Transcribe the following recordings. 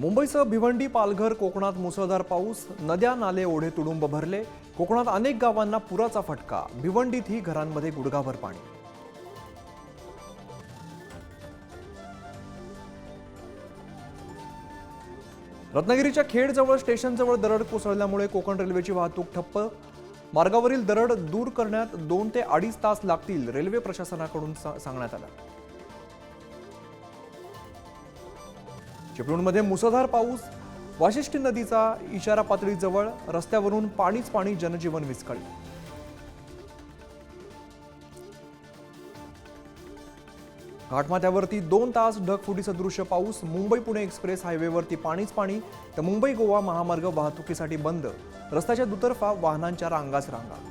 मुंबईसह भिवंडी पालघर कोकणात मुसळधार पाऊस नद्या नाले ओढे तुडुंब भरले. कोकणात अनेक गावांना पुराचा फटका भिवंडीतही घरांमध्ये गुडघाभर पाणी. रत्नागिरीच्या खेडजवळ स्टेशनजवळ दरड कोसळल्यामुळे कोकण रेल्वेची वाहतूक ठप्प. मार्गावरील दरड दूर करण्यात दोन ते अडीच तास लागतील रेल्वे प्रशासनाकडून सांगण्यात आलं. चिपळूणमध्ये मुसळधार पाऊस वाशिष्ठी नदीचा इशारा पातळीजवळ रस्त्यावरून पाणीच पाणी जनजीवन विस्कळलं घाटमाथ्यावरती दोन तास ढगफुटी सदृश्य पाऊस मुंबई पुणे एक्सप्रेस हायवेवरती पाणीच पाणी तर मुंबई गोवा महामार्ग वाहतुकीसाठी बंद. रस्त्याच्या दुतर्फा वाहनांच्या रांगाच रांगा.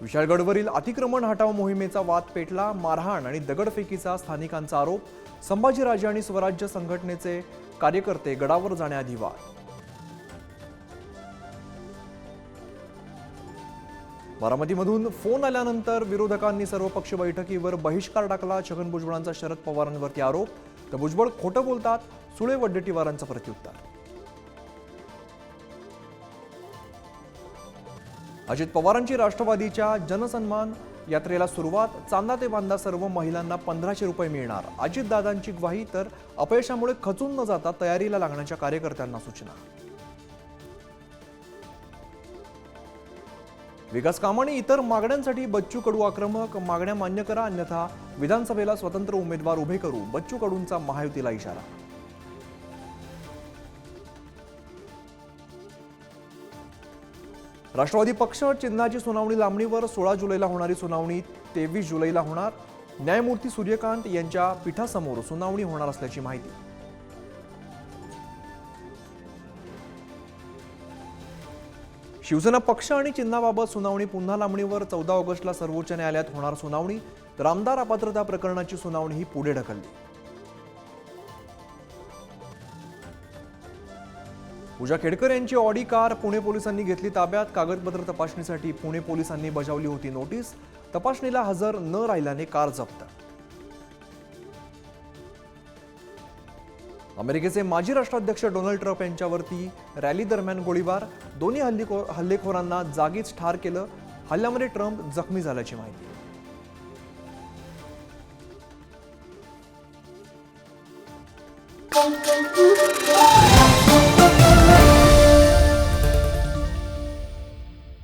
विशाळगडवरील अतिक्रमण हटाव मोहिमेचा वाद पेटला मारहाण आणि दगडफेकीचा स्थानिकांचा आरोप संभाजीराजे आणि स्वराज्य संघटनेचे कार्यकर्ते गडावर जाण्याआधी वाद. बारामतीमधून फोन आल्यानंतर विरोधकांनी सर्वपक्ष बैठकीवर बहिष्कार टाकला छगन भुजबळांचा शरद पवारांवरती आरोप. तर भुजबळ खोटं बोलतात सुळे वड्डेटीवारांचं प्रत्युत्तर. अजित पवारांची राष्ट्रवादीच्या जनसन्मान यात्रेला सुरुवात चांदा ते बांदा सर्व महिलांना पंधराशे रुपये मिळणार. अजितदादांची ग्वाही तर अपयशामुळे खचून न जाता तयारीला लागण्याच्या कार्यकर्त्यांना सूचना. विकास कामाने इतर मागण्यांसाठी बच्चू कडू आक्रमक मागण्या मान्य करा अन्यथा विधानसभेला स्वतंत्र उमेदवार उभे करू बच्चू कडूंचा महायुतीला इशारा. राष्ट्रवादी पक्ष चिन्हाची सुनावणी लांबणीवर सोळा जुलैला होणारी सुनावणी तेवीस जुलैला होणार. न्यायमूर्ती सूर्यकांत यांच्या पीठासमोर सुनावणी होणार असल्याची माहिती. शिवसेना पक्ष आणि चिन्हाबाबत सुनावणी पुन्हा लांबणीवर चौदा ऑगस्टला सर्वोच्च न्यायालयात होणार सुनावणी. तर आमदार अपात्रता प्रकरणाची सुनावणी ही पुढे ढकलली. पूजा खेडकर यांची ऑडी कार पुणे पोलिसांनी घेतली ताब्यात. कागदपत्र तपासणीसाठी पुणे पोलिसांनी बजावली होती नोटीस. तपासणीला हजर न राहिल्याने कार जप्त. अमेरिकेचे माजी राष्ट्राध्यक्ष डोनाल्ड ट्रम्प यांच्यावरती रॅली दरम्यान गोळीबार. दोन्ही हल्लेखो हल्लेखोरांना जागीच ठार केलं. हल्ल्यामध्ये ट्रम्प जखमी झाल्याची माहिती.